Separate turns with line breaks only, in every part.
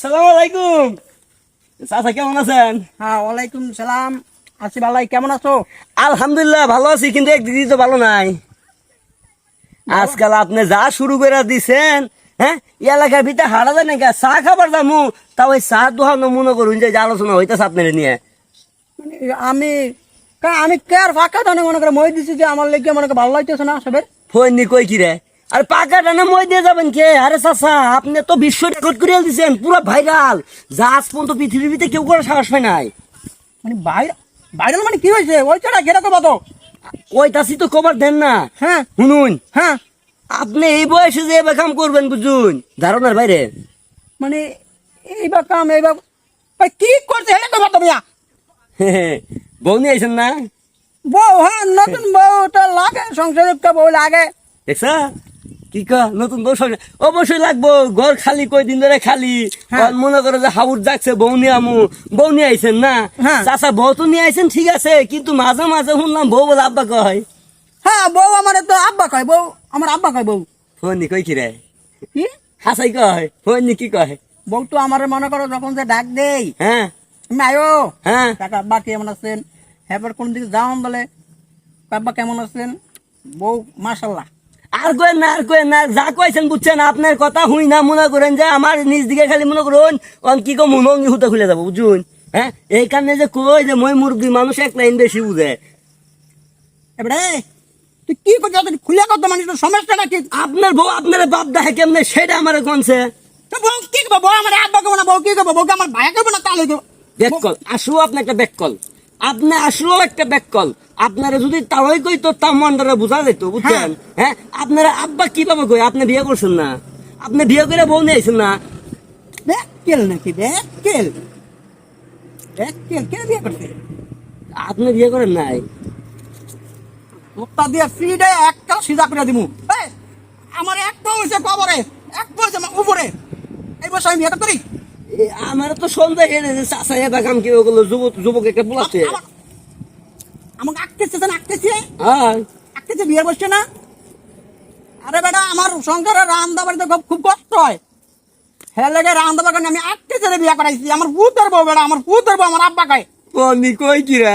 আসসালামু আলাইকুম চাচা কেমন আছেন?
হ্যাঁ ওয়ালাইকুম সালাম। আছি কেমন আছো?
আলহামদুলিল্লাহ ভালো আছি কিন্তু একদিকে তো ভালো নাই। আজকাল আপনি যা শুরু করে দিছেন হ্যাঁ এলাকার ভিতরে হারা যায় নাকি? চা খাবার যামু তাও ওই চা দোহানো মনে করুন যে আলোচনা হইতেছে আপনার নিয়ে।
মানে আমি আমি কে আর ফাঁকা মনে করে মই দিছি যে আমার লেগে মনে করে ভালো লাগতেছে না সবের।
ফোন নি কই কি রে আর পাকাটা না মই দিয়ে যাবেন কে? আরে চাচা আপনি তো বিশ্ব রেকর্ড করে দিছেন পুরো ভাইরাল যা আজ পর্যন্ত পৃথিবীর ভিতরে কেউ করে সাহস পায় নাই।
মানে ভাইরাল মানে কি হয়েছে? ওই ছাড়া ঘেরা তো? বাতো
কইতাছি তো কবার দেন না।
হ্যাঁ।
শুনুন।
হ্যাঁ।
আপনি এই বয়সে যে এবার কাম করবেন বুঝুন। ধারণার বাইরে।
মানে এইবার কাম এইবার কি করছে? হেলে তো বাতো মিয়া।
বউ নিয়ে আইছেন না?
বউ হ্যাঁ নতুন বউটা লাগে সংসারে বউ লাগে।
দেখছ? কি ক নতুন বউ অবশ্যই লাগবো। ঘর খালি কই দিন ধরে খালি।
হ্যাঁ।
মনে করো যে হাউর যাচ্ছে বউ নিয়ে আমু। বউ নিয়ে আইছেন না?
হ্যাঁ।
চাচা বউ তো নিয়ে আইছেন ঠিক আছে কিন্তু মাঝে মাঝে শুনলাম বউ বলে আব্বা কয়
হ্যাঁ। বউ আমার তো আব্বা কয় বউ আমার আব্বা কয় বউ।
ফোন কই কি রে
কি?
হাসাই কয় ফোন নি কি কয়
বউ তো আমার মনে করো যখন যে ডাক দেই।
হ্যাঁ।
আয়ো।
হ্যাঁ।
কাকা আব্বা কেমন আছেন? এবার কোন দিকে যাওয়ান বলে আব্বা কেমন আছেন? বউ মাশাল্লাহ
আর কই না আর কই না যা কইছেন বুঝছেন আপনার কথা হুই না মনে করেন যে আমার নিজ দিকে খালি মনে করুন অন কি কম নঙ্গি হুতে খুলে যাব বুঝুন? হ্যাঁ? এই কারণে যে কই যে মই মুরগি মানুষ এক লাইন বেশি বুঝে।
এবারে তুই কি করছিস? তুই খুলে কত মানুষ? সমস্যাটা কি
আপনার বউ আপনার বাপ দেখে কেমনে সেটা আমার কোনছে?
তো বউ কি করব? বউ আমার আব্বা করব না বউ কি করব? বউকে আমার ভাই করব না তাহলে দেবো
ব্যাককল আসলো আপনি একটা ব্যাককল আপনি আসলো একটা ব্যাককল আপনারা যদি তাওই কই তো মনটা বোঝা যেত বুঝছেন? হ্যাঁ। আপনারা আব্বা কি পাবো কই আপনি বিয়ে করছেন না? আপনি বিয়ে করে বউ নিয়ে আইছেন না?
কেল নাকি কে বিয়ে করছে?
আপনি বিয়ে করেন নাই?
তোরটা দিয়ে ফ্রিডে একটা সিধা করে দিমু। আমার একটা হয়েছে কবরে হয়েছে আমার উপরে। এই বছর আমি বিয়ে করি
আমার তো সন্দেহ হেরে যে চাষা এবার কাম কেউ যুবক যুবক একটা পোলাচ্ছে?
আমাকে আঁকতেছে না আঁকতেছে?
হ্যাঁ
আঁকতেছে বিয়ে বসছে না? আরে বেটা আমার সংসারে রান্না বাড়িতে খুব খুব কষ্ট হয়। হ্যাঁ লেগে রান্না বাগানে আমি আঁকতেছে রে বিয়ে করাইছি। আমার পুতের বউ বেটা আমার পুতের বউ আমার আব্বা কয়
বন্নি কই কি রে?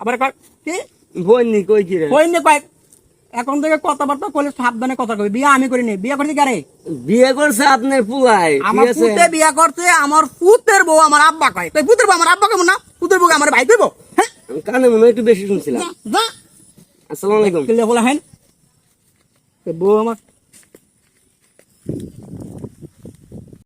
আবার কয় কি?
বন্নি কই কি রে?
কই নে কয় এখন থেকে কথাবার্তা করলে সাবধানে কথা কই বিয়ে আমি করিনি। বিয়ে করছি কারে?
বিয়ে করছে আপনার পুলাই
আমার পুতে বিয়ে করছে আমার পুতের বউ আমার আব্বা কয়। তাই পুতের বউ আমার আব্বা কেমন না পুতের বউ আমার ভাই কইব? হ্যাঁ?
কানে মনে একটু বেশি শুনছিলাম। আসসালামু আলাইকুম।
কিলে বলা হেন বউ আমার।